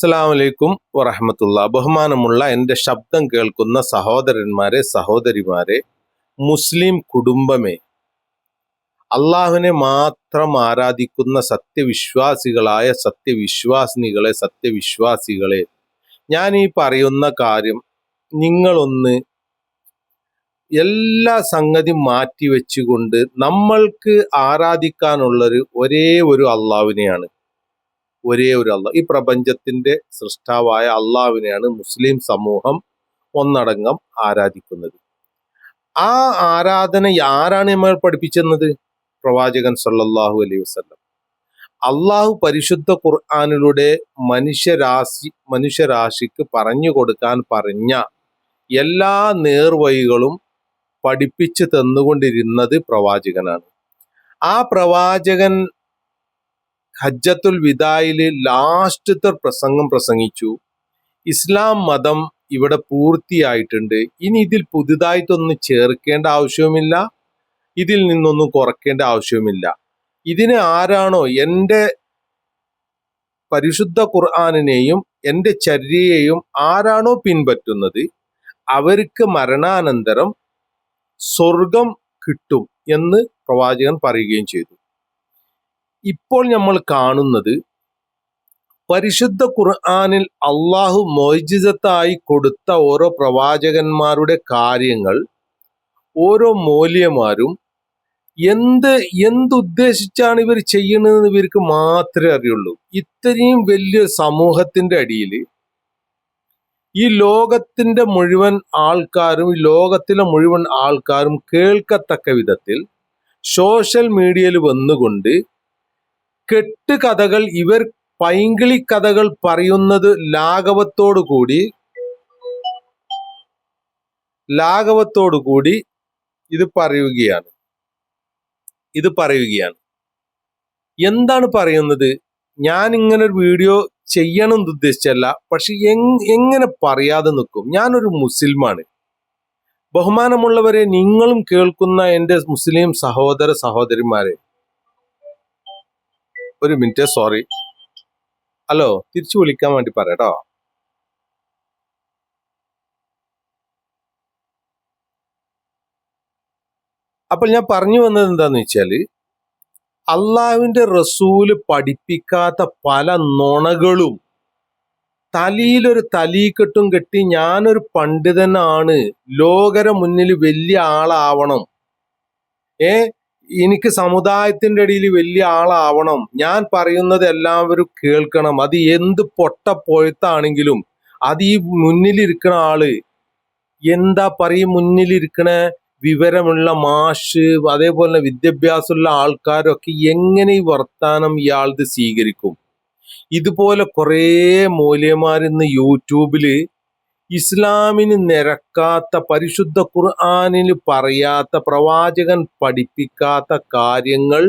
അസ്സലാമലൈക്കും വറഹമത്തുള്ള. ബഹുമാനമുള്ള എന്റെ ശബ്ദം കേൾക്കുന്ന സഹോദരന്മാരെ സഹോദരിമാരെ മുസ്ലിം കുടുംബമേ അള്ളാഹുവിനെ മാത്രം ആരാധിക്കുന്ന സത്യവിശ്വാസികളായ സത്യവിശ്വാസിനികളെ സത്യവിശ്വാസികളെ ഞാൻ ഈ പറയുന്ന കാര്യം നിങ്ങളൊന്ന് എല്ലാ സംഗതി മാറ്റിവെച്ചുകൊണ്ട് നമ്മൾക്ക് ആരാധിക്കാനുള്ളൊരു ഒരേ ഒരു അള്ളാഹുവിനെയാണ്. ഒരേ ഒരു അള്ളാഹ്. ഈ പ്രപഞ്ചത്തിന്റെ സൃഷ്ടാവായ അള്ളാവിനെയാണ് മുസ്ലിം സമൂഹം ഒന്നടങ്കം ആരാധിക്കുന്നത്. ആ ആരാധന ആരാണ് നമ്മൾ പഠിപ്പിച്ചെന്നത്? പ്രവാചകൻ സല്ലാഹു അലൈഹി വസ്ലം അള്ളാഹു പരിശുദ്ധ ഖുർആാനിലൂടെ മനുഷ്യരാശി മനുഷ്യരാശിക്ക് പറഞ്ഞു കൊടുക്കാൻ പറഞ്ഞ എല്ലാ നേർവഴികളും പഠിപ്പിച്ചു തന്നുകൊണ്ടിരുന്നത് പ്രവാചകനാണ്. ആ പ്രവാചകൻ ഹജ്ജത്തുൽ വിദായിൽ ലാസ്റ്റത്തെ പ്രസംഗം പ്രസംഗിച്ചു. ഇസ്ലാം മതം ഇവിടെ പൂർത്തിയായിട്ടുണ്ട്. ഇനി ഇതിൽ പുതുതായിട്ടൊന്നും ചേർക്കേണ്ട ആവശ്യവുമില്ല. ഇതിൽ നിന്നൊന്നും കുറയ്ക്കേണ്ട ആവശ്യവുമില്ല. ഇതിനെ ആരാണോ എന്റെ പരിശുദ്ധ ഖുർആാനിനെയും എന്റെ ചര്യയെയും ആരാണോ പിൻപറ്റുന്നത് അവർക്ക് മരണാനന്തരം സ്വർഗം കിട്ടും എന്ന് പ്രവാചകൻ പറയുകയും ചെയ്തു. ഇപ്പോൾ നമ്മൾ കാണുന്നത് പരിശുദ്ധ ഖുർആാനിൽ അള്ളാഹു മോജിതത്തായി കൊടുത്ത ഓരോ പ്രവാചകന്മാരുടെ കാര്യങ്ങൾ ഓരോ മൂല്യമാരും എന്ത് എന്തുദ്ദേശിച്ചാണ് ഇവർ ചെയ്യുന്നതെന്ന് ഇവർക്ക് മാത്രമേ അറിയുള്ളൂ. ഇത്രയും വലിയ സമൂഹത്തിന്റെ അടിയിൽ ഈ ലോകത്തിന്റെ മുഴുവൻ ആൾക്കാരും ഈ ലോകത്തിലെ മുഴുവൻ ആൾക്കാരും കേൾക്കത്തക്ക വിധത്തിൽ സോഷ്യൽ മീഡിയയിൽ വന്നുകൊണ്ട് കെട്ട് കഥകൾ ഇവർ പൈങ്കിളി കഥകൾ പറയുന്നത് ലാഘവത്തോടു കൂടി ലാഘവത്തോടു കൂടി ഇത് പറയുകയാണ്. ഇത് പറയുകയാണ്. എന്താണ് പറയുന്നത്? ഞാൻ ഇങ്ങനെ ഒരു വീഡിയോ ചെയ്യണം എന്ന് ഉദ്ദേശിച്ചല്ല പക്ഷെ എങ്- എങ്ങനെ പറയാതെ നിൽക്കും? ഞാനൊരു മുസ്ലിമാണ്. ബഹുമാനമുള്ളവരെ നിങ്ങളും കേൾക്കുന്ന എന്റെ മുസ്ലിം സഹോദര സഹോദരിമാരെ ഒരു മിനിറ്റ് സോറി ഹലോ തിരിച്ചു വിളിക്കാൻ വേണ്ടി പറയട്ടോ അപ്പോൾ ഞാൻ പറഞ്ഞു വന്നത് എന്താന്ന് വെച്ചാൽ അള്ളാവിന്റെ റസൂൽ പഠിപ്പിക്കാത്ത പല നുണകളും തലയിലൊരു തലീക്കെട്ടും കെട്ടി ഞാനൊരു പണ്ഡിതനാണ് ലോകര മുന്നിൽ വലിയ ആളാവണം. ഏ? എനിക്ക് സമുദായത്തിന്റെ ഇടയിൽ വലിയ ആളാവണം. ഞാൻ പറയുന്നത് എല്ലാവരും കേൾക്കണം. അത് എന്ത് പൊട്ട പൊഴുത്താണെങ്കിലും അത് ഈ മുന്നിലിരിക്കണ ആൾ എന്താ പറയും മുന്നിലിരിക്കണ? വിവരമുള്ള മാഷ് അതേപോലെ വിദ്യാഭ്യാസമുള്ള ആൾക്കാരൊക്കെ എങ്ങനെ ഈ വർത്താനം ഇയാളത് സ്വീകരിക്കും? ഇതുപോലെ കുറേ മൂല്യമാരിന്ന് യൂട്യൂബിൽ ഇസ്ലാമിന് നിരക്കാത്ത പരിശുദ്ധ ഖുർആാനിന് പറയാത്ത പ്രവാചകൻ പഠിപ്പിക്കാത്ത കാര്യങ്ങൾ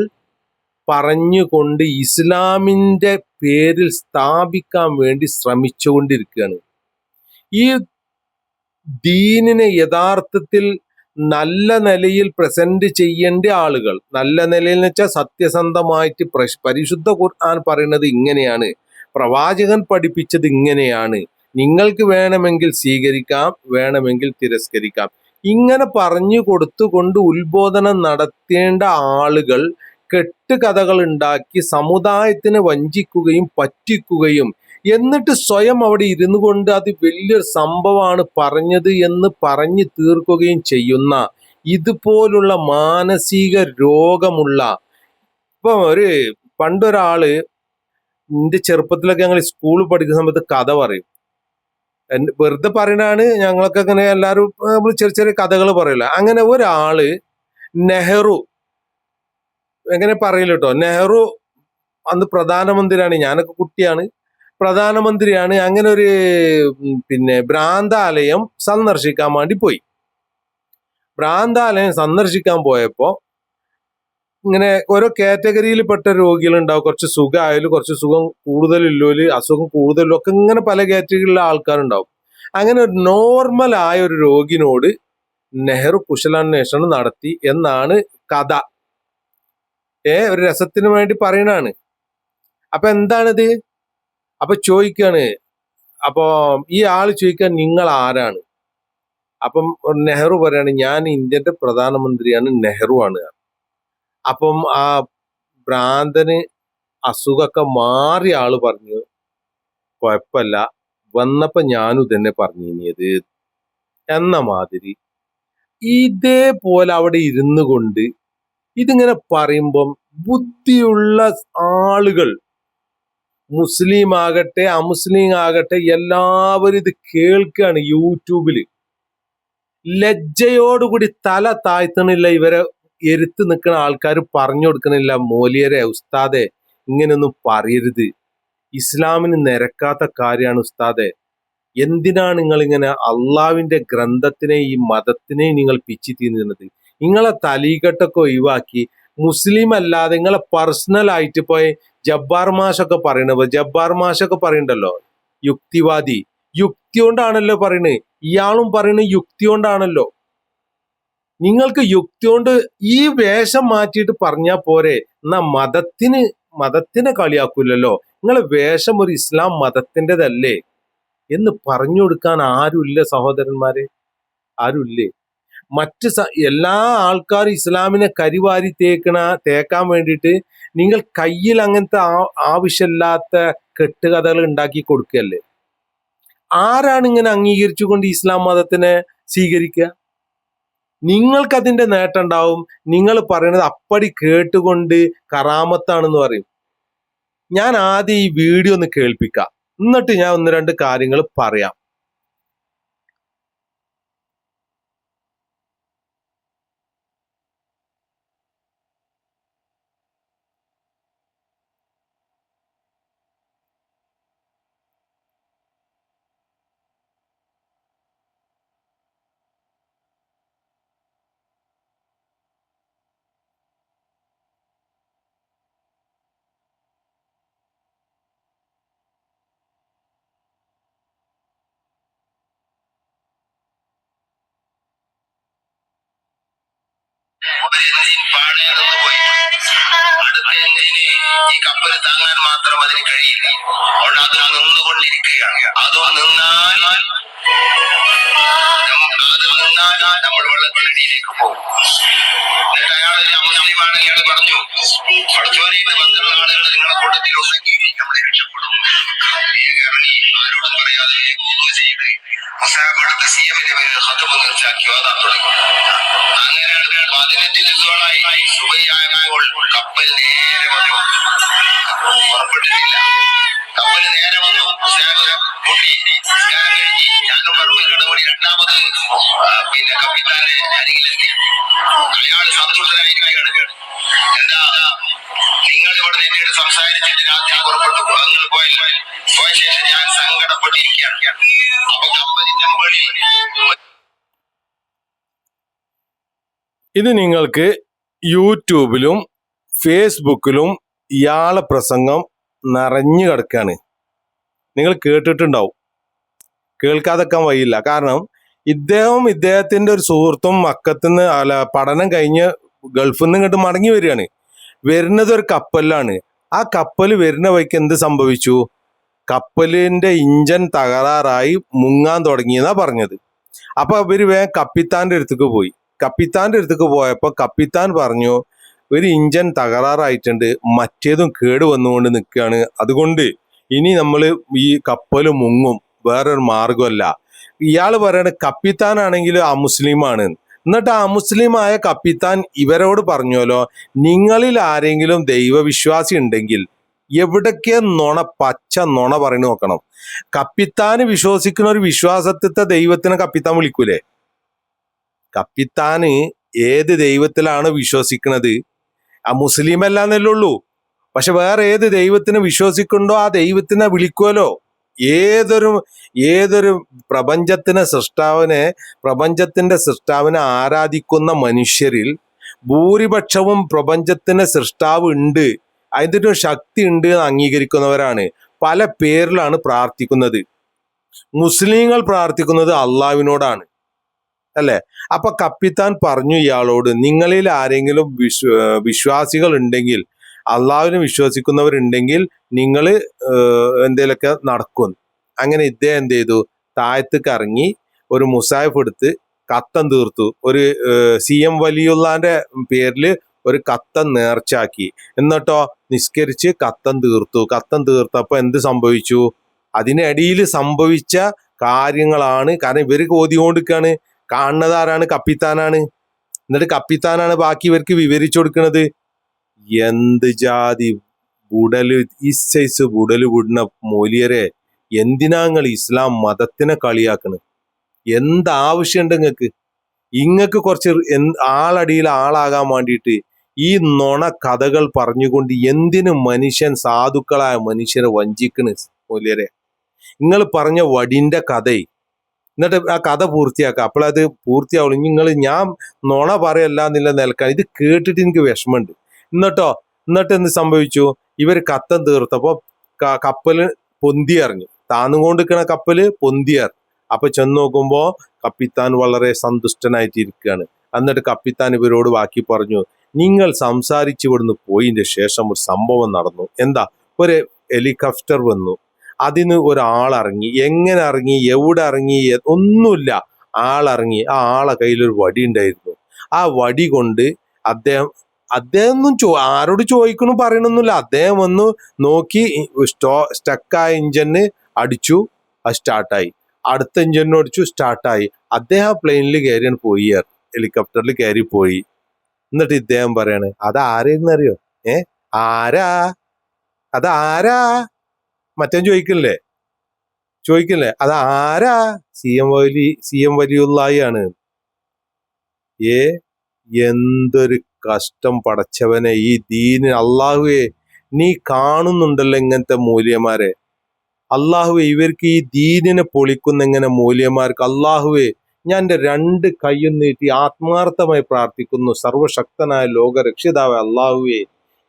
പറഞ്ഞുകൊണ്ട് ഇസ്ലാമിന്റെ പേരിൽ സ്ഥാപിക്കാൻ വേണ്ടി ശ്രമിച്ചുകൊണ്ടിരിക്കുകയാണ്. ഈ ദീനിനെ യഥാർത്ഥത്തിൽ നല്ല നിലയിൽ പ്രസന്റ് ചെയ്യേണ്ട ആളുകൾ നല്ല നിലയിൽ എന്ന് വെച്ചാൽ സത്യസന്ധമായിട്ട് പരിശുദ്ധ ഖുർആൻ പറയുന്നത് ഇങ്ങനെയാണ് പ്രവാചകൻ പഠിപ്പിച്ചത് ഇങ്ങനെയാണ് നിങ്ങൾക്ക് വേണമെങ്കിൽ സ്വീകരിക്കാം വേണമെങ്കിൽ തിരസ്കരിക്കാം. ഇങ്ങനെ പറഞ്ഞു കൊടുത്തുകൊണ്ട് ഉത്ബോധനം നടത്തേണ്ട ആളുകൾ കെട്ടുകഥകൾ ഉണ്ടാക്കി സമുദായത്തിനെ വഞ്ചിക്കുകയും പറ്റിക്കുകയും എന്നിട്ട് സ്വയം അവിടെ ഇരുന്നു കൊണ്ട് അത് വലിയൊരു സംഭവമാണ് പറഞ്ഞത് എന്ന് പറഞ്ഞു തീർക്കുകയും ചെയ്യുന്ന ഇതുപോലുള്ള മാനസിക രോഗമുള്ള ഇപ്പൊ ഒരു പണ്ടൊരാൾ എന്റെ ചെറുപ്പത്തിലൊക്കെ ഞങ്ങൾ സ്കൂളിൽ പഠിക്കുന്ന സമയത്ത് കഥ പറയും. വെറുതെ പറയണാണ് ഞങ്ങളൊക്കെ അങ്ങനെ എല്ലാവരും ചെറിയ ചെറിയ കഥകൾ പറയില്ല അങ്ങനെ ഒരാൾ നെഹ്റു എങ്ങനെ പറയില്ല കേട്ടോ നെഹ്റു അന്ന് പ്രധാനമന്ത്രിയാണ് ഞാനൊക്കെ കുട്ടിയാണ്. പ്രധാനമന്ത്രിയാണ് അങ്ങനെ ഒരു പിന്നെ ഭ്രാന്താലയം സന്ദർശിക്കാൻ വേണ്ടി പോയി. ഭ്രാന്താലയം സന്ദർശിക്കാൻ പോയപ്പോ ഇങ്ങനെ ഓരോ കാറ്റഗറിയിൽപ്പെട്ട രോഗികളുണ്ടാവും. കുറച്ച് സുഖമായാലും കുറച്ച് സുഖം കൂടുതലില്ലോൽ അസുഖം കൂടുതലും ഒക്കെ ഇങ്ങനെ പല കാറ്റഗറിയിലുള്ള ആൾക്കാരുണ്ടാവും. അങ്ങനെ ഒരു നോർമൽ ആയ ഒരു രോഗിനോട് നെഹ്റു കുശലാന്വേഷണം നടത്തി എന്നാണ് കഥ. ഏ ഒരു രസത്തിന് വേണ്ടി പറയണാണ് അപ്പൊ എന്താണിത്? അപ്പൊ ചോദിക്കാണ്. അപ്പോ ഈ ആൾ ചോദിക്കാൻ നിങ്ങൾ ആരാണ്? അപ്പം നെഹ്റു പറയാണ് ഞാൻ ഇന്ത്യന്റെ പ്രധാനമന്ത്രിയാണ് നെഹ്റു ആണ്. അപ്പം ആ ഭ്രാന്തന് അസുഖമൊക്കെ മാറി ആൾ പറഞ്ഞു കുഴപ്പമില്ല വന്നപ്പോ ഞാനും ഇതന്നെ പറഞ്ഞിനിയത് എന്ന മാതിരി. ഇതേപോലെ അവിടെ ഇരുന്നു കൊണ്ട് ഇതിങ്ങനെ പറയുമ്പം ബുദ്ധിയുള്ള ആളുകൾ മുസ്ലിം ആകട്ടെ അമുസ്ലിം ആകട്ടെ എല്ലാവരും ഇത് കേൾക്കുകയാണ് യൂട്യൂബിൽ. ലജ്ജയോടുകൂടി തല താഴ്ത്തണില്ല ഇവരെ എരുത്ത് നിൽക്കുന്ന ആൾക്കാർ പറഞ്ഞു കൊടുക്കണില്ല മോലിയരെ ഉസ്താദെ ഇങ്ങനെയൊന്നും പറയരുത്. ഇസ്ലാമിന് നിരക്കാത്ത കാര്യമാണ് ഉസ്താദെ. എന്തിനാണ് നിങ്ങൾ ഇങ്ങനെ അള്ളാവിന്റെ ഗ്രന്ഥത്തിനെ ഈ മതത്തിനെ നിങ്ങൾ പിച്ചി തീർന്നത് നിങ്ങളെ തലീകെട്ടൊക്കെ ഒഴിവാക്കി മുസ്ലിം അല്ലാതെ നിങ്ങളെ പേഴ്സണൽ ആയിട്ട് പോയി ജബ്ബാർ മാഷൊക്കെ പറയണത് ജബ്ബാർ മാഷൊക്കെ പറയണ്ടല്ലോ? യുക്തിവാദി. യുക്തി കൊണ്ടാണല്ലോ പറയണേ. ഇയാളും പറയണ യുക്തി കൊണ്ടാണല്ലോ. നിങ്ങൾക്ക് യുക്തി കൊണ്ട് ഈ വേഷം മാറ്റിയിട്ട് പറഞ്ഞാൽ പോരെ. എന്നാ മതത്തിന് മതത്തിനെ കളിയാക്കൂലല്ലോ. നിങ്ങളെ വേഷം ഒരു ഇസ്ലാം മതത്തിന്റെതല്ലേ? എന്ന് പറഞ്ഞു കൊടുക്കാൻ ആരുമില്ല സഹോദരന്മാരെ? ആരുമില്ലേ? മറ്റ് എല്ലാ ആൾക്കാരും ഇസ്ലാമിനെ കരിവാരി തേക്കണ തേക്കാൻ വേണ്ടിയിട്ട് നിങ്ങൾ കയ്യിൽ അങ്ങനത്തെ ആവശ്യമില്ലാത്ത കെട്ടുകഥകൾ ഉണ്ടാക്കി കൊടുക്കുകയല്ലേ ആരാണ് ഇങ്ങനെ അംഗീകരിച്ചുകൊണ്ട് ഇസ്ലാം മതത്തിനെ സ്വീകരിക്കുക? നിങ്ങൾക്ക് അതിന്റെ നേട്ടം ഉണ്ടാവും നിങ്ങൾ പറയുന്നത് അപ്പടി കേട്ടുകൊണ്ട് കറാമത്താണെന്ന് പറയും. ഞാൻ ആദ്യം ഈ വീഡിയോ ഒന്ന് കേൾപ്പിക്കാം. എന്നിട്ട് ഞാൻ ഒന്ന് രണ്ട് കാര്യങ്ങൾ പറയാം ഒരു എഞ്ചിൻ പാടേർന്ന് പോയി. അടുത്ത ഈ കപ്പൽ താങ്ങാൻ മാത്രം അതിന് കഴിയില്ല. അതുകൊണ്ട് അത് നിന്നുകൊണ്ടിരിക്കുകയാണ്. അതും നിന്നാൽ നം- അത് നിന്നാൽ നമ്മൾ വെള്ളത്തിനടിയിലേക്ക് പോകും. എന്നിട്ട് അയാൾ ഒരു അമുസ്ലിമാണ് പറഞ്ഞു പഠിച്ചോനെ ഇത് വന്നുള്ള ആളുകൾ നിങ്ങളുടെ കൂട്ടത്തിൽ ഉണ്ടെങ്കിൽ രക്ഷപ്പെടും. വേഗം ഇറങ്ങി ആരോടും പറയാതെ ചെയ്ത് മുസാഫെടുത്ത് സി എമ്മിന്റെ പേരിൽ ഹത്തമ നിർച്ചാക്കി ഓതാൻ തുടങ്ങി അങ്ങനെ പതിനഞ്ച് ദിവസങ്ങളായി സുബൈയായപ്പോൾ കപ്പൽ നേരെ വന്നു. പുറപ്പെട്ടിട്ടില്ല. കപ്പൽ നേരെ വന്നു. മുട്ടി നിസ്കാരം കഴിഞ്ഞ് ഞാനും പറമ്പിലൂടെ കൂടി രണ്ടാമത് പിന്നെ കപ്പിത്താന്റെ അരികിലെത്തി. അയാൾ സന്തുഷ്ടനായിരിക്കും കിടക്കുകയാണ് എന്താ? നിങ്ങൾ ഇവിടെ എന്നോട് സംസാരിച്ചിട്ട് രാത്രി പുറപ്പെട്ടു. നിങ്ങൾ പോയല്ലോ. പോയ ശേഷം ഞാൻ ഇത് നിങ്ങൾക്ക് യൂട്യൂബിലും ഫേസ്ബുക്കിലും ഇയാളെ പ്രസംഗം നിറഞ്ഞു കിടക്കാണ്. നിങ്ങൾ കേട്ടിട്ടുണ്ടാവും. കേൾക്കാതെക്കാൻ വയ്യില്ല കാരണം ഇദ്ദേഹം ഇദ്ദേഹത്തിന്റെ ഒരു സുഹൃത്തും മക്കത്തുനിന്ന് അല്ല പഠനം കഴിഞ്ഞ് ഗൾഫിൽ നിന്ന് ഇങ്ങോട്ട് മടങ്ങി വരികയാണ്. വരുന്നത് ഒരു കപ്പലിലാണ്. ആ കപ്പൽ വരുന്ന വഴിക്ക് എന്ത് സംഭവിച്ചു? കപ്പലിന്റെ ഇഞ്ചൻ തകരാറായി മുങ്ങാൻ തുടങ്ങിയെന്നാ പറഞ്ഞത്. അപ്പൊ ഇവർ വേഗം കപ്പിത്താന്റെ അടുത്തേക്ക് പോയി. കപ്പിത്താന്റെ അടുത്തേക്ക് പോയപ്പോ കപ്പിത്താൻ പറഞ്ഞു ഒരു ഇഞ്ചൻ തകരാറായിട്ടുണ്ട്. മറ്റേതും കേട് വന്നുകൊണ്ട് നിൽക്കുകയാണ്. അതുകൊണ്ട് ഇനി നമ്മൾ ഈ കപ്പൽ മുങ്ങും. വേറൊരു മാർഗമല്ല ഇയാൾ പറയണ കപ്പിത്താനാണെങ്കിൽ മുസ്ലിമാണ്. എന്നിട്ട് ആ മുസ്ലിമായ കപ്പിത്താൻ ഇവരോട് പറഞ്ഞോലോ നിങ്ങളിൽ ആരെങ്കിലും ദൈവവിശ്വാസി ഉണ്ടെങ്കിൽ എവിടൊക്കെ നുണ പച്ച നുണ പറഞ്ഞു നോക്കണം. കപ്പിത്താന് വിശ്വസിക്കുന്ന ഒരു വിശ്വാസത്തെ ദൈവത്തിനെ കപ്പിത്താൻ വിളിക്കൂലേ? കപ്പിത്താന് ഏത് ദൈവത്തിലാണ് വിശ്വസിക്കുന്നത് ആ മുസ്ലിം അല്ലാന്നല്ലേ ഉള്ളൂ. പക്ഷെ വേറെ ഏത് ദൈവത്തിന് വിശ്വസിക്കുന്നുണ്ടോ ആ ദൈവത്തിനെ വിളിക്കുമല്ലോ ഏതൊരു ഏതൊരു പ്രപഞ്ചത്തിന് സൃഷ്ടാവിനെ പ്രപഞ്ചത്തിന്റെ സൃഷ്ടാവിനെ ആരാധിക്കുന്ന മനുഷ്യരിൽ ഭൂരിപക്ഷവും പ്രപഞ്ചത്തിന്റെ സൃഷ്ടാവ് ഉണ്ട് അതിന്റെ ഒരു ശക്തി ഉണ്ട് എന്ന് അംഗീകരിക്കുന്നവരാണ്. പല പേരിലാണ് പ്രാർത്ഥിക്കുന്നത്. മുസ്ലിങ്ങൾ പ്രാർത്ഥിക്കുന്നത് അള്ളാവിനോടാണ് അല്ലേ? അപ്പൊ കപ്പിത്താൻ പറഞ്ഞു ഇയാളോട് നിങ്ങളിൽ ആരെങ്കിലും വിശ്വ വിശ്വാസികൾ ഉണ്ടെങ്കിൽ അള്ളാവിനെ വിശ്വസിക്കുന്നവരുണ്ടെങ്കിൽ നിങ്ങൾ എന്തേലൊക്കെ നടക്കും. അങ്ങനെ ഇദ്ദേഹം എന്ത് ചെയ്തു? താഴത്തേക്ക് ഇറങ്ങി ഒരു മുസാഫ് എടുത്ത് കത്തം തീർത്തു. ഒരു സി എം വലിയുള്ളാന്റെ പേരിൽ ഒരു കത്തം നേർച്ചാക്കി എന്നിട്ടോ? നിസ്കരിച്ച് കത്തം തീർത്തു. കത്തം തീർത്തപ്പോൾ എന്ത് സംഭവിച്ചു? അതിനിടയിൽ സംഭവിച്ച കാര്യങ്ങളാണ്. കാരണം ഇവർക്ക് ഓതി കാണുന്നത് ആരാണ് കപ്പിത്താനാണ്. എന്നിട്ട് കപ്പിത്താനാണ് ബാക്കി ഇവർക്ക് വിവരിച്ചു കൊടുക്കുന്നത് എന്ത് ജാതി ബുടൽ ഈ സൈസ് ബുടൽ വിടുന്ന മൂലിയരെ എന്തിനാ നിങ്ങൾ ഇസ്ലാം മതത്തിനെ കളിയാക്കണ്? എന്താവശ്യമുണ്ട് നിങ്ങൾക്ക് ഇങ്ങക്ക്? കുറച്ച് ആളടിയിൽ ആളാകാൻ വേണ്ടിയിട്ട് ഈ നുണ കഥകൾ പറഞ്ഞുകൊണ്ട് എന്തിനു മനുഷ്യൻ സാധുക്കളായ മനുഷ്യരെ വഞ്ചിക്കണ് മൂല്യരെ? നിങ്ങൾ പറഞ്ഞ വടിന്റെ കഥയെ എന്നിട്ട് ആ കഥ പൂർത്തിയാക്കുക അപ്പോഴത് പൂർത്തിയാവുള്ളൂ. നിങ്ങൾ ഞാൻ നുണ പറയല്ല എന്നുള്ള നിലക്കാണ്. ഇത് കേട്ടിട്ട് എനിക്ക് വിഷമമുണ്ട്. എന്നിട്ടോ എന്നിട്ട് എന്ത് സംഭവിച്ചു? ഇവർ കത്തം തീർത്തപ്പോ കപ്പൽ കപ്പൽ പൊന്തി ഇറങ്ങി താന്നുകൊണ്ടിരിക്കണ കപ്പൽ പൊന്തിയർ അപ്പൊ ചെന്ന് നോക്കുമ്പോ കപ്പിത്താൻ വളരെ സന്തുഷ്ടനായിട്ടിരിക്കുകയാണ്. എന്നിട്ട് കപ്പിത്താൻ ഇവരോട് ബാക്കി പറഞ്ഞു. നിങ്ങൾ സംസാരിച്ചു ഇവിടുന്ന് പോയിന്റെ ശേഷം ഒരു സംഭവം നടന്നു. എന്താ? ഒരു ഹെലികോപ്റ്റർ വന്നു. അതിന് ഒരാൾ ഇറങ്ങി എങ്ങനെ ഇറങ്ങി? എവിടെ ഇറങ്ങി? ഒന്നുമില്ല. ആളിറങ്ങി. ആ ആളെ കയ്യിലൊരു വടി ഉണ്ടായിരുന്നു. ആ വടി കൊണ്ട് അദ്ദേഹം അദ്ദേഹം ഒന്നും ചോ ആരോട് ചോദിക്കണു പറയണമെന്നില്ല അദ്ദേഹം വന്ന് നോക്കി സ്റ്റോ സ്റ്റക്കായ എഞ്ചിന് അടിച്ചു അത് സ്റ്റാർട്ടായി അടുത്ത എഞ്ചിനും അടിച്ചു സ്റ്റാർട്ടായി അദ്ദേഹം ആ പ്ലെയിനിൽ കയറിയാണ് പോയി. ഹെലികോപ്റ്ററിൽ കയറി പോയി എന്നിട്ട് ഇദ്ദേഹം പറയാണ് അത് ആരെയെന്നറിയോ ഏ? ആരാ? അത് ആരാ മറ്റേ ചോദിക്കില്ലേ? ചോദിക്കില്ലേ? അത് ആരാ സി എം വലി സി എം വലിയുള്ളായാണ് ഏ? എന്തൊരു കഷ്ടം പടച്ചവനെ ഈ ദീന് അള്ളാഹുവെ നീ കാണുന്നുണ്ടല്ലോ ഇങ്ങനത്തെ മൂല്യമാരെ അള്ളാഹുവെ ഇവർക്ക് ഈ ദീനിനെ പൊളിക്കുന്ന ഇങ്ങനെ മൂല്യമാർക്ക് അള്ളാഹുവെ ഞാൻ എന്റെ രണ്ട് കൈയും നീട്ടി ആത്മാർത്ഥമായി പ്രാർത്ഥിക്കുന്നു. സർവശക്തനായ ലോക രക്ഷിതാവ് അള്ളാഹുവെ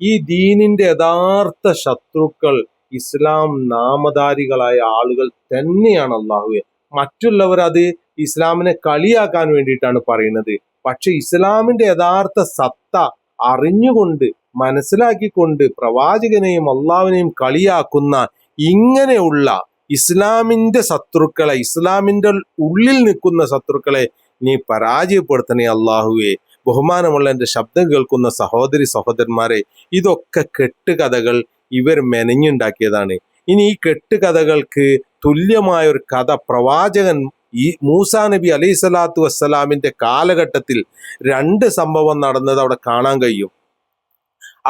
ഈ ദീനിന്റെ യഥാർത്ഥ ശത്രുക്കൾ ഇസ്ലാം നാമധാരികളായ ആളുകൾ തന്നെയാണ് അള്ളാഹുവെ. മറ്റുള്ളവർ അത് ഇസ്ലാമിനെ കളിയാക്കാൻ വേണ്ടിയിട്ടാണ് പറയുന്നത്. പക്ഷെ ഇസ്ലാമിന്റെ യഥാർത്ഥ സത്ത അറിഞ്ഞുകൊണ്ട് മനസ്സിലാക്കിക്കൊണ്ട് പ്രവാചകനെയും അള്ളാവിനെയും കളിയാക്കുന്ന ഇങ്ങനെയുള്ള ഇസ്ലാമിന്റെ ശത്രുക്കളെ ഇസ്ലാമിന്റെ ഉള്ളിൽ നിൽക്കുന്ന ശത്രുക്കളെ നീ പരാജയപ്പെടുത്തണേ അള്ളാഹുവെ ബഹുമാനമുള്ള എന്റെ ശബ്ദം കേൾക്കുന്ന സഹോദരി സഹോദരന്മാരെ ഇതൊക്കെ കെട്ടുകഥകൾ ഇവർ മെനഞ്ഞുണ്ടാക്കിയതാണ്. ഇനി ഈ കെട്ടുകഥകൾക്ക് തുല്യമായ ഒരു കഥ പ്രവാചകൻ ഈ മൂസാ നബി അലൈഹി സ്വലാത്തു വസ്സലാമിന്റെ കാലഘട്ടത്തിൽ രണ്ട് സംഭവം നടന്നത് അവിടെ കാണാൻ കഴിയും.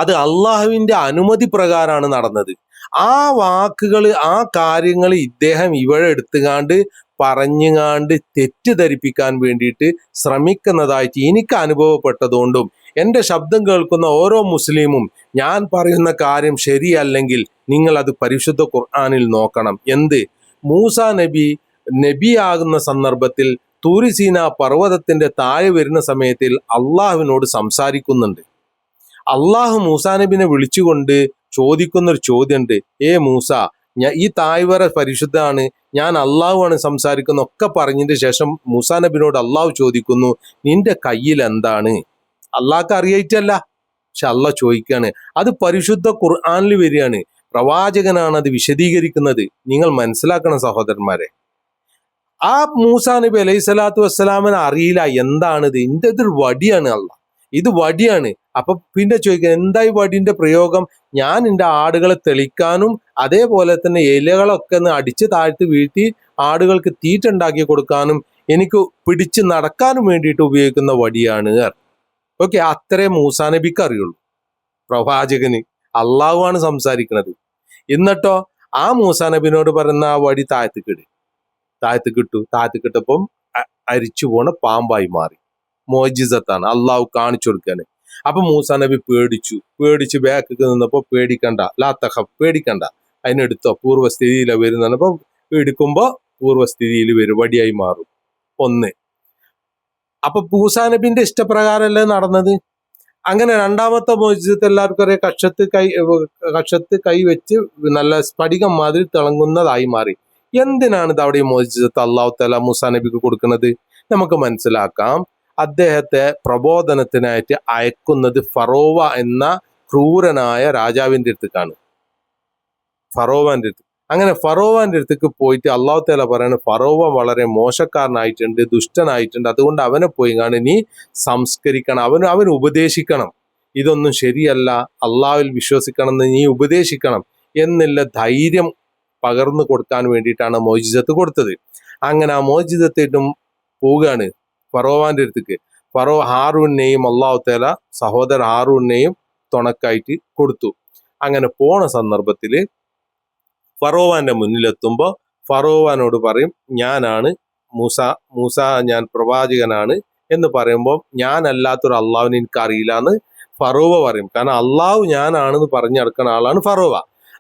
അത് അള്ളാഹുവിന്റെ അനുമതി പ്രകാരമാണ് നടന്നത്. ആ വാക്കുകൾ ആ കാര്യങ്ങൾ ഇദ്ദേഹം ഇവിടെ എടുത്തുകാണ്ട് പറഞ്ഞുകാണ്ട് തെറ്റിദ്ധരിപ്പിക്കാൻ വേണ്ടിയിട്ട് ശ്രമിക്കുന്നതായിട്ട് എനിക്ക് അനുഭവപ്പെട്ടതുകൊണ്ടും എന്റെ ശബ്ദം കേൾക്കുന്ന ഓരോ മുസ്ലിമും ഞാൻ പറയുന്ന കാര്യം ശരിയല്ലെങ്കിൽ നിങ്ങൾ അത് പരിശുദ്ധ ഖുർആാനിൽ നോക്കണം. എന്ത്? മൂസ നബി നബിയാകുന്ന സന്ദർഭത്തിൽ തൂരിസീന പർവതത്തിന്റെ താഴെ വരുന്ന സമയത്തിൽ അള്ളാഹുവിനോട് സംസാരിക്കുന്നുണ്ട്. അള്ളാഹു മൂസാ നബിനെ വിളിച്ചുകൊണ്ട് ചോദിക്കുന്ന ഒരു ചോദ്യമുണ്ട് ഏ മൂസ ഞാൻ ഈ തായ്വര പരിശുദ്ധമാണ് ഞാൻ അള്ളാഹുവാണ് സംസാരിക്കുന്ന ഒക്കെ പറഞ്ഞതിന് ശേഷം മൂസ നബിനോട് അള്ളാഹു ചോദിക്കുന്നു നിന്റെ കയ്യിൽ എന്താണ്? അള്ളാഹ്ക്ക് അറിയായിട്ടല്ല പക്ഷെ അള്ളാഹ് ചോദിക്കുകയാണ് അത് പരിശുദ്ധ ഖുർആാനിൽ വരികയാണ്. പ്രവാചകനാണ് അത് വിശദീകരിക്കുന്നത്. നിങ്ങൾ മനസ്സിലാക്കണം സഹോദരന്മാരെ. ആ മൂസാ നബി അലൈഹി സ്വലാത്തു വസ്സലാമിന് അറിയില്ല എന്താണിത് എന്റെ ഇതൊരു വടിയാണ് അല്ല ഇത് വടിയാണ്. അപ്പൊ പിന്നെ ചോദിക്കുക എന്തായി വടിന്റെ പ്രയോഗം? ഞാൻ എന്റെ ആടുകളെ തെളിക്കാനും അതേപോലെ തന്നെ ഇലകളൊക്കെ ഒന്ന് അടിച്ച് താഴ്ത്തി വീഴ്ത്തി ആടുകൾക്ക് തീറ്റുണ്ടാക്കി കൊടുക്കാനും എനിക്ക് പിടിച്ച് നടക്കാനും വേണ്ടിയിട്ട് ഉപയോഗിക്കുന്ന വടിയാണ് ഓക്കെ അത്രേ മൂസാ നബിക്ക് അറിയുള്ളൂ. പ്രവാചകന് അള്ളാഹുവാണ് സംസാരിക്കുന്നത് എന്നിട്ടോ ആ മൂസാ നബിനോട് പറയുന്ന ആ വടി താഴ്ത്തിക്കിട് താഴ്ത്തിക്കിട്ടു താഴ്ത്തിക്കിട്ടപ്പം അരിച്ചു പോണ പാമ്പായി മാറി. മോജിസത്താണ് അള്ളാഹു കാണിച്ചു കൊടുക്കാന് അപ്പൊ മൂസാ നബി പേടിച്ചു. പേടിച്ച് ബാക്കൊക്കെ നിന്നപ്പോ പേടിക്കണ്ട. ലാത്തഹ പേടിക്കണ്ട. അതിനെടുത്തോ പൂർവസ്ഥിതിയില വരുന്നതാണ് അപ്പൊ പൂർവസ്ഥിതിയിൽ വരും വടിയായി മാറും. ഒന്ന്. അപ്പൊ മൂസാ നബിന്റെ ഇഷ്ടപ്രകാരമല്ലേ നടന്നത്? അങ്ങനെ രണ്ടാമത്തെ മോചിതത്ത് എല്ലാവർക്കും അറിയാം. കക്ഷത്ത് കൈ കക്ഷത്ത് കൈ വെച്ച് നല്ല സ്ഫടികം മാതിരി തിളങ്ങുന്നതായി മാറി. എന്തിനാണ് ഇത് അവിടെ മോചിതത്ത് അള്ളാഹു തല മൂസാ നബിക്ക് കൊടുക്കുന്നത്? നമുക്ക് മനസ്സിലാക്കാം. അദ്ദേഹത്തെ പ്രബോധനത്തിനായിട്ട് അയക്കുന്നത് ഫറോവ എന്ന ക്രൂരനായ രാജാവിന്റെ അടുത്തേക്കാണ്. ഫറോവന്റെ അടുത്ത്. അങ്ങനെ ഫറോവാന്റെ അടുത്തേക്ക് പോയിട്ട് അള്ളാഹു തല പറയാണ് ഫറോവ വളരെ മോശക്കാരനായിട്ടുണ്ട് ദുഷ്ടനായിട്ടുണ്ട്. അതുകൊണ്ട് അവനെ പോയി കാണി നീ സംസ്കരിക്കണം അവന് അവൻ ഉപദേശിക്കണം. ഇതൊന്നും ശരിയല്ല അള്ളാഹുവിൽ വിശ്വസിക്കണം എന്ന് നീ ഉപദേശിക്കണം എന്നുള്ള ധൈര്യം പകർന്നു കൊടുക്കാൻ വേണ്ടിയിട്ടാണ് മോചിതത്ത് കൊടുത്തത്. അങ്ങനെ ആ മോജിസത്തേറ്റും പോവുകയാണ്. ഫറോവാന്റെ അടുത്തേക്ക്. ഫറോ ഹാറൂനെയും അള്ളാഹു തല സഹോദരൻ ഹാറൂനെയും തുണക്കായിട്ട് കൊടുത്തു. അങ്ങനെ പോണ സന്ദർഭത്തിൽ ഫറോവാന്റെ മുന്നിലെത്തുമ്പോൾ ഫറോവാനോട് പറയും ഞാനാണ് മൂസ മൂസ ഞാൻ പ്രവാചകനാണ് എന്ന് പറയുമ്പോൾ ഞാനല്ലാത്തൊരു അള്ളാഹുവിനെ എനിക്ക് അറിയില്ല എന്ന് ഫറോവ പറയും. കാരണം അള്ളാഹു ഞാനാണെന്ന് പറഞ്ഞു നടക്കുന്ന ആളാണ് ഫറോവ.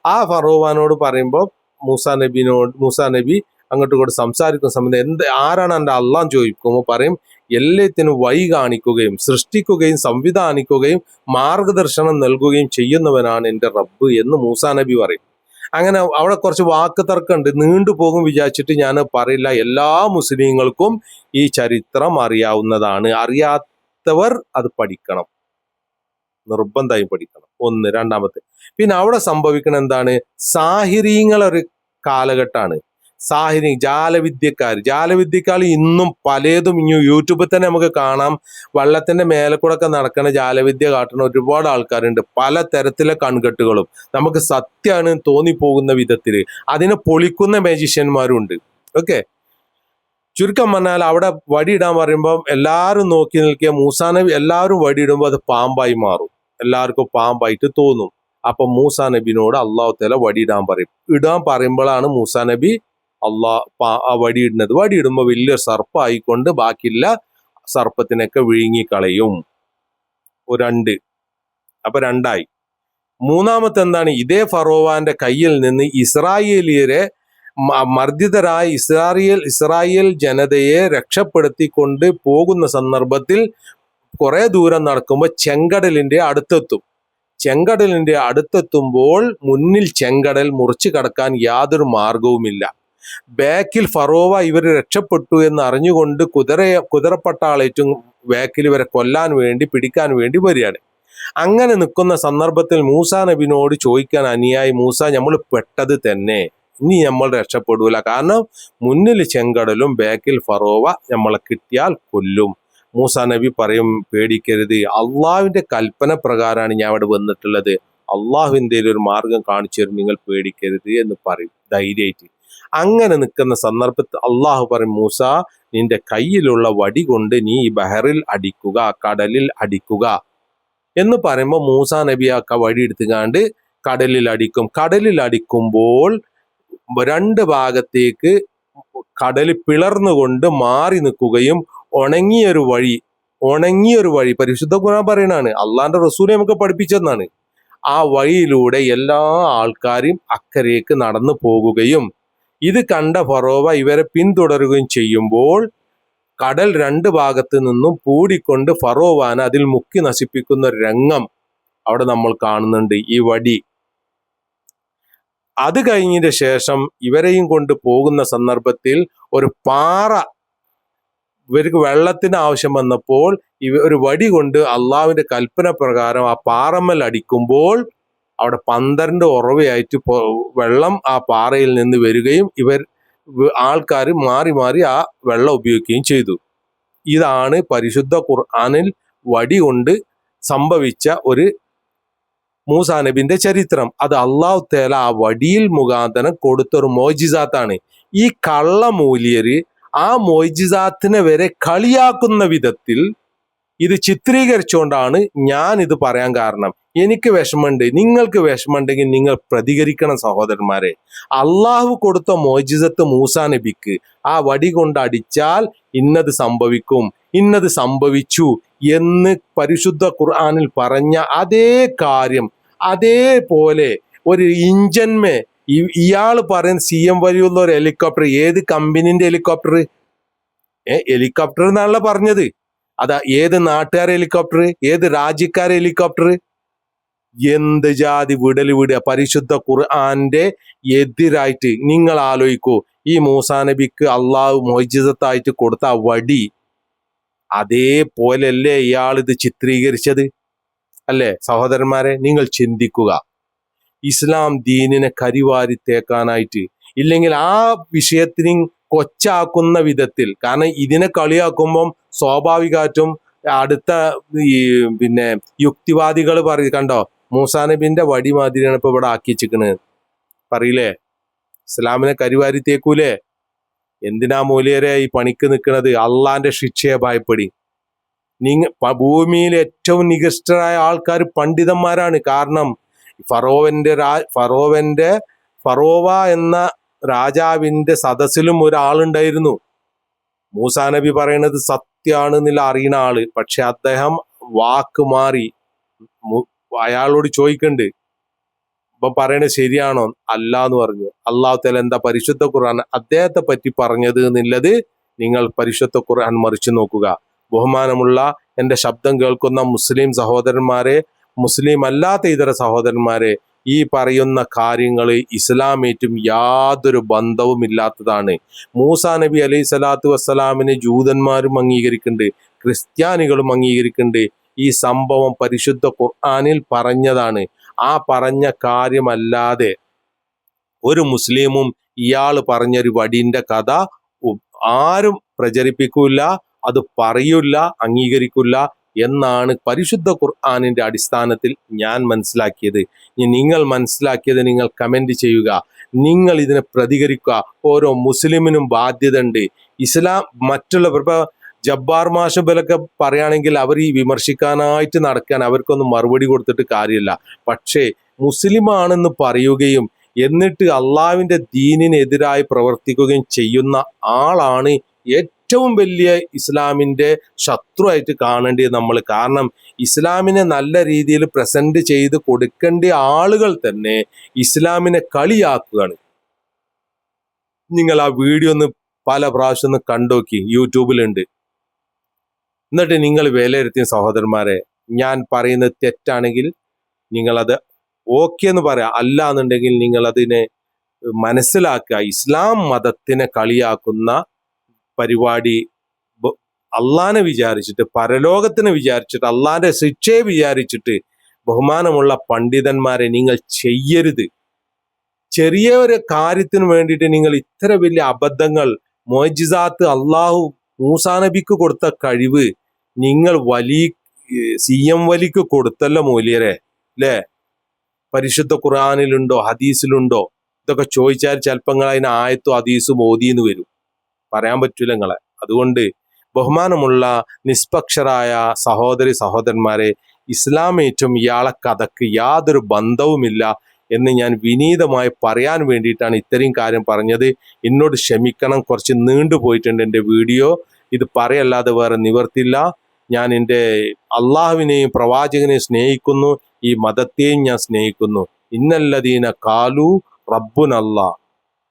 ആ ഫറോവാനോട് പറയുമ്പോൾ മൂസ നബിനോട് മൂസ നബി അങ്ങോട്ടും ഇങ്ങോട്ട് സംസാരിക്കുന്ന സമയത്ത് എന്ത് ആരാണ് എന്റെ അള്ളാൻ ചോദിക്കുമ്പോൾ പറയും എല്ലാത്തിനും വഴി കാണിക്കുകയും സൃഷ്ടിക്കുകയും സംവിധാനിക്കുകയും മാർഗദർശനം നൽകുകയും ചെയ്യുന്നവനാണ് എന്റെ റബ്ബ് എന്ന് മൂസാ നബി പറയും. അങ്ങനെ അവിടെ കുറച്ച് വാക്ക് തർക്കമുണ്ട്. നീണ്ടുപോകും വിചാരിച്ചിട്ട് ഞാൻ പറയില്ല. എല്ലാ മുസ്ലിങ്ങൾക്കും ഈ ചരിത്രം അറിയാവുന്നതാണ്. അറിയാത്തവർ അത് പഠിക്കണം. നിർബന്ധമായും പഠിക്കണം. ഒന്ന്. രണ്ടാമത്തെ. പിന്നെ അവിടെ സംഭവിക്കണം എന്താണ്? സാഹിരിങ്ങളൊരു കാലഘട്ടമാണ്. സാഹിരി ജാലവിദ്യക്കാർ ജാലവിദ്യക്കാർ ഇന്നും പലതും ഇനി യൂട്യൂബിൽ തന്നെ നമുക്ക് കാണാം. വള്ളത്തിന്റെ മേലെ കൂടെ ഒക്കെ നടക്കുന്ന ജാലവിദ്യ കാട്ടുന്ന ഒരുപാട് ആൾക്കാരുണ്ട്. പല തരത്തിലെ കൺകെട്ടുകളും. നമുക്ക് സത്യമാണ് തോന്നിപ്പോകുന്ന വിധത്തിൽ അതിനെ പൊളിക്കുന്ന മാജിഷ്യന്മാരുണ്ട് ഓക്കെ? ചുരുക്കം പറഞ്ഞാൽ അവിടെ വടിയിടാൻ പറയുമ്പോൾ എല്ലാവരും നോക്കി നിൽക്കിയ മൂസാനബി എല്ലാവരും വടിയിടുമ്പോൾ അത് പാമ്പായി മാറും. എല്ലാവർക്കും പാമ്പായിട്ട് തോന്നും. അപ്പൊ മൂസാ നബിനോട് അള്ളാഹു തല വടിയിടാൻ പറയും. ഇടാൻ പറയുമ്പോഴാണ് മൂസാ നബി അള്ളാ പാ- ആ വടിയിടുന്നത്. വടിയിടുമ്പോൾ വലിയ സർപ്പായിക്കൊണ്ട് ബാക്കിയുള്ള സർപ്പത്തിനൊക്കെ വിഴുങ്ങിക്കളയും. രണ്ട് അപ്പൊ രണ്ടായി. മൂന്നാമത്തെ എന്താണ് ഇതേ ഫറോവാന്റെ കയ്യിൽ നിന്ന് ഇസ്രായേലിയരെ മർദ്ദിതരായ ഇസ്രായേൽ ഇസ്രായേൽ ജനതയെ രക്ഷപ്പെടുത്തിക്കൊണ്ട് പോകുന്ന സന്ദർഭത്തിൽ കുറെ ദൂരം നടക്കുമ്പോൾ ചെങ്കടലിന്റെ അടുത്തെത്തും. ചെങ്കടലിന്റെ അടുത്തെത്തുമ്പോൾ മുന്നിൽ ചെങ്കടൽ മുറിച്ചു കടക്കാൻ യാതൊരു മാർഗവുമില്ല ബാക്കിൽ ഫറോവ ഇവർ രക്ഷപ്പെട്ടു എന്ന് അറിഞ്ഞുകൊണ്ട് കുതിരയെ കുതിരപ്പട്ടാളേറ്റും ബാക്കിൽ ഇവരെ കൊല്ലാൻ വേണ്ടി പിടിക്കാൻ വേണ്ടി വരികയാണ്. അങ്ങനെ നിൽക്കുന്ന സന്ദർഭത്തിൽ മൂസ നബിനോട് ചോദിക്കാൻ അനിയായി മൂസ നമ്മൾ പെട്ടത് തന്നെ. ഇനി നമ്മൾ രക്ഷപ്പെടൂല. കാരണം മുന്നിൽ ചെങ്കടലും ബാക്കിൽ ഫറോവ നമ്മളെ കിട്ടിയാൽ കൊല്ലും. മൂസ നബി പറയും പേടിക്കരുത്. അള്ളാഹുവിന്റെ കൽപ്പന പ്രകാരമാണ് ഞാൻ അവിടെ വന്നിട്ടുള്ളത്. അള്ളാഹു എന്തെങ്കിലും ഒരു മാർഗം കാണിച്ചു തരും. നിങ്ങൾ പേടിക്കരുത് എന്ന് പറയും. ധൈര്യമായിട്ട്. അങ്ങനെ നിൽക്കുന്ന സന്ദർഭത്തിൽ അള്ളാഹു പറയും മൂസ നിന്റെ കയ്യിലുള്ള വടി കൊണ്ട് നീ ഈ ബഹറിൽ അടിക്കുക കടലിൽ അടിക്കുക. എന്ന് പറയുമ്പോൾ മൂസ നബി ആ വടി എടുത്തുകാണ്ട് കടലിൽ അടിക്കും. കടലിൽ അടിക്കുമ്പോൾ രണ്ട് ഭാഗത്തേക്ക് കടൽ പിളർന്നുകൊണ്ട് മാറി നിൽക്കുകയും ഉണങ്ങിയൊരു വഴി ഉണങ്ങിയൊരു വഴി പരിശുദ്ധ ഖുർആൻ പറയണാണ് അള്ളാന്റെ റസൂലെ നമുക്ക് പഠിപ്പിച്ചെന്നാണ്. ആ വഴിയിലൂടെ എല്ലാ ആൾക്കാരും അക്കരേക്ക് നടന്നു പോകുകയും ഇത് കണ്ട ഫറോവ ഇവരെ പിന്തുടരുകയും ചെയ്യുമ്പോൾ കടൽ രണ്ട് ഭാഗത്ത് നിന്നും പൂടിക്കൊണ്ട് ഫറോവാന അതിൽ മുക്കി നശിപ്പിക്കുന്ന രംഗം അവിടെ നമ്മൾ കാണുന്നുണ്ട് ഈ വടി. അത് കഴിഞ്ഞതിന് ശേഷം ഇവരെയും കൊണ്ട് പോകുന്ന സന്ദർഭത്തിൽ ഒരു പാറ ഇവർക്ക് വെള്ളത്തിന് ആവശ്യം വന്നപ്പോൾ ഇവ ഒരു വടി കൊണ്ട് അള്ളാവിന്റെ കൽപ്പന പ്രകാരം ആ പാറമ്മൽ അടിക്കുമ്പോൾ അവിടെ പന്ത്രണ്ട് ഉറവയായിട്ട് വെള്ളം ആ പാറയിൽ നിന്ന് വരികയും ഇവർ ആൾക്കാർ മാറി മാറി ആ വെള്ളം ഉപയോഗിക്കുകയും ചെയ്തു. ഇതാണ് പരിശുദ്ധ ഖുർആാനിൽ വടി കൊണ്ട് സംഭവിച്ച ഒരു മൂസാ നബിന്റെ ചരിത്രം. അത് അള്ളാഹു തേല ആ വടിയിൽ മുഖാന്തരം കൊടുത്ത ഒരു മോജിസാത്താണ്. ഈ കള്ളമൂലിയര് ആ മോജിസാത്തിനെ വരെ കളിയാക്കുന്ന വിധത്തിൽ ഇത് ചിത്രീകരിച്ചുകൊണ്ടാണ് ഞാൻ ഇത് പറയാൻ കാരണം. എനിക്ക് വിഷമമുണ്ട് നിങ്ങൾക്ക് വിഷമമുണ്ടെങ്കിൽ നിങ്ങൾ പ്രതികരിക്കണം സഹോദരന്മാരെ. അള്ളാഹു കൊടുത്ത മോജിസത്ത് മൂസാ നബിക്ക് ആ വടി കൊണ്ട് അടിച്ചാൽ ഇന്നത് സംഭവിക്കും ഇന്നത് സംഭവിച്ചു എന്ന് പരിശുദ്ധ ഖുർആാനിൽ പറഞ്ഞ അതേ കാര്യം അതേപോലെ ഒരു ഇഞ്ചന്മേ ഇയാൾ പറയുന്ന സി എം വലിയുള്ള ഒരു ഹെലികോപ്റ്റർ ഏത് കമ്പനിന്റെ ഹെലികോപ്റ്റർ? ഏ ഹെലികോപ്റ്റർ എന്നാണല്ലോ പറഞ്ഞത്. അതാ ഏത് നാട്ടുകാരെ ഹെലികോപ്റ്റർ ഏത് രാജ്യക്കാരെ ഹെലികോപ്റ്റർ? എന്ത് ജാതി വിടൽ വിടുക? പരിശുദ്ധ ഖുർആന്റെ എതിരായിട്ട് നിങ്ങൾ ആലോചിക്കൂ. ഈ മൂസാ നബിക്ക് അള്ളാഹു മോചിതത്തായിട്ട് കൊടുത്ത വടി അതേപോലെയല്ലേ ഇയാൾ ഇത് ചിത്രീകരിച്ചത്? അല്ലേ സഹോദരന്മാരെ നിങ്ങൾ ചിന്തിക്കുക. ഇസ്ലാം ദീനിനെ കരിവാരി തേക്കാനായിട്ട് ഇല്ലെങ്കിൽ ആ വിഷയത്തിന് കൊച്ചാക്കുന്ന വിധത്തിൽ കാരണം ഇതിനെ കളിയാക്കുമ്പം സ്വാഭാവികമായിട്ടും അടുത്ത ഈ പിന്നെ യുക്തിവാദികൾ പറയും കണ്ടോ? മൂസാ നബിന്റെ വടി മാതിരിയാണ് ഇപ്പൊ ഇവിടെ ആക്കി വെച്ചിക്കണത് പറയില്ലേ? ഇസ്ലാമിനെ കരിവാരി തേക്കൂലേ എന്തിനാ മൂലിയരെ ഈ പണിക്ക് നിൽക്കുന്നത് അള്ളാന്റെ ശിക്ഷയെ ഭയപ്പെടി. നിങ്ങ ഭൂമിയിൽ ഏറ്റവും നികൃഷ്ടരായ ആൾക്കാർ പണ്ഡിതന്മാരാണ്. കാരണം ഫറോവന്റെ രാ ഫറോവന്റെ ഫറോവ എന്ന രാജാവിന്റെ സദസ്സിലും ഒരാളുണ്ടായിരുന്നു. മൂസാ നബി പറയുന്നത് സത്യമാണ് എന്നുള്ള അറിയുന്ന ആൾ. പക്ഷെ അദ്ദേഹം വാക്ക് മാറി. അയാളോട് ചോദിക്കണ്ട്. അപ്പൊ പറയണത് ശരിയാണോ? അല്ല എന്ന് പറഞ്ഞു അള്ളാഹു എന്താ പരിശുദ്ധ ഖുർആൻ അദ്ദേഹത്തെ പറ്റി പറഞ്ഞത് എന്നുള്ളത് നിങ്ങൾ പരിശുദ്ധ ഖുർആൻ മറിച്ചു നോക്കുക. ബഹുമാനമുള്ള എന്റെ ശബ്ദം കേൾക്കുന്ന മുസ്ലിം സഹോദരന്മാരെ മുസ്ലിം അല്ലാത്ത ഇതര സഹോദരന്മാരെ ഈ പറയുന്ന കാര്യങ്ങൾ ഇസ്ലാമേറ്റും യാതൊരു ബന്ധവും ഇല്ലാത്തതാണ്. മൂസാ നബി അലൈഹി സ്വലാത്തു വസ്സലാമിനെ ജൂതന്മാരും അംഗീകരിക്കുന്നുണ്ട് ക്രിസ്ത്യാനികളും അംഗീകരിക്കുന്നുണ്ട് ഈ സംഭവം പരിശുദ്ധ ഖുർആാനിൽ പറഞ്ഞതാണ്. ആ പറഞ്ഞ കാര്യമല്ലാതെ ഒരു മുസ്ലിമും ഇയാൾ പറഞ്ഞൊരു വടിന്റെ കഥ ആരും പ്രചരിപ്പിക്കൂല അത് പറയില്ല അംഗീകരിക്കില്ല എന്നാണ് പരിശുദ്ധ ഖുർആാനിന്റെ അടിസ്ഥാനത്തിൽ ഞാൻ മനസ്സിലാക്കിയത്. ഇനി നിങ്ങൾ മനസ്സിലാക്കിയത് നിങ്ങൾ കമന്റ് ചെയ്യുക. നിങ്ങൾ ഇതിനെ പ്രതികരിക്കുക. ഓരോ മുസ്ലിമിനും ബാധ്യത ഉണ്ട് ഇസ്ലാം മറ്റുള്ളവർ ജബ്ബാർ മാഷബലൊക്കെ പറയുകയാണെങ്കിൽ അവർ ഈ വിമർശിക്കാനായിട്ട് നടക്കാൻ അവർക്കൊന്നും മറുപടി കൊടുത്തിട്ട് കാര്യമില്ല. പക്ഷേ മുസ്ലിമാണെന്ന് പറയുകയും എന്നിട്ട് അള്ളാവിന്റെ ദീനിനെതിരായി പ്രവർത്തിക്കുകയും ചെയ്യുന്ന ആളാണ് ഏറ്റവും വലിയ ഇസ്ലാമിന്റെ ശത്രുവായിട്ട് കാണേണ്ടത് നമ്മൾ. കാരണം ഇസ്ലാമിനെ നല്ല രീതിയിൽ പ്രസന്റ് ചെയ്ത് കൊടുക്കേണ്ട ആളുകൾ തന്നെ ഇസ്ലാമിനെ കളിയാക്കുകയാണ്. നിങ്ങൾ ആ വീഡിയോ ഒന്ന് പല പ്രാവശ്യം ഒന്ന് കണ്ടോക്കി. യൂട്യൂബിലുണ്ട്. എന്നിട്ട് നിങ്ങൾ വിലയിരുത്തിയ സഹോദരന്മാരെ ഞാൻ പറയുന്നത് തെറ്റാണെങ്കിൽ നിങ്ങളത് ഓക്കെ എന്ന് പറയാം. അല്ല എന്നുണ്ടെങ്കിൽ നിങ്ങൾ അതിനെ മനസ്സിലാക്കുക. ഇസ്ലാം മതത്തിനെ കളിയാക്കുന്ന പരിപാടി അള്ളാനെ വിചാരിച്ചിട്ട് പരലോകത്തിനെ വിചാരിച്ചിട്ട് അള്ളാന്റെ ശിക്ഷയെ വിചാരിച്ചിട്ട് ബഹുമാനമുള്ള പണ്ഡിതന്മാരെ നിങ്ങൾ ചെയ്യരുത്. ചെറിയ ഒരു കാര്യത്തിന് വേണ്ടിയിട്ട് നിങ്ങൾ ഇത്ര വലിയ അബദ്ധങ്ങൾ മോജിസാത്ത് അള്ളാഹു മൂസാനബിക്ക് കൊടുത്ത കഴിവ് നിങ്ങൾ വലി സി എം വലിക്ക് കൊടുത്തല്ല മൂല്യരെ അല്ലേ പരിശുദ്ധ ഖുറാനിലുണ്ടോ ഹദീസിലുണ്ടോ? ഇതൊക്കെ ചോദിച്ചാൽ ചിലപ്പോൾ നിങ്ങൾ അതിന് ആയത്തോ ഹദീസും ഓതിന്ന് വരും. പറയാൻ പറ്റൂല നിങ്ങളെ അതുകൊണ്ട് ബഹുമാനമുള്ള നിഷ്പക്ഷരായ സഹോദരി സഹോദരന്മാരെ ഇസ്ലാമേറ്റും ഇയാളെ കഥക്ക് യാതൊരു ബന്ധവുമില്ല എന്ന് ഞാൻ വിനീതമായി പറയാൻ വേണ്ടിയിട്ടാണ് ഇത്രയും കാര്യം പറഞ്ഞത്. എന്നോട് ക്ഷമിക്കണം. കുറച്ച് നീണ്ടു പോയിട്ടുണ്ട് എന്റെ വീഡിയോ. ഇത് പറയല്ലാതെ വേറെ നിവർത്തില്ല. ഞാൻ എന്റെ അള്ളാഹുവിനെയും പ്രവാചകനെയും സ്നേഹിക്കുന്നു. ഈ മതത്തെയും ഞാൻ സ്നേഹിക്കുന്നു. ഇന്നല്ലദീന കാലു റബ്ബുനല്ല.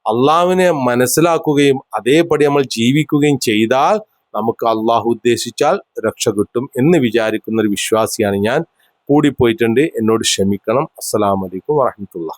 അള്ളാഹുവിനെ മനസ്സിലാക്കുകയും അതേപടി നമ്മൾ ജീവിക്കുകയും ചെയ്താൽ നമുക്ക് അള്ളാഹു ഉദ്ദേശിച്ചാൽ രക്ഷ കിട്ടും എന്ന് വിചാരിക്കുന്ന ഒരു വിശ്വാസിയാണ് ഞാൻ. കൂടിപ്പോയിട്ടുണ്ട്. എന്നോട് ക്ഷമിക്കണം. അസ്സലാമലൈക്കും വറഹമത്തുള്ള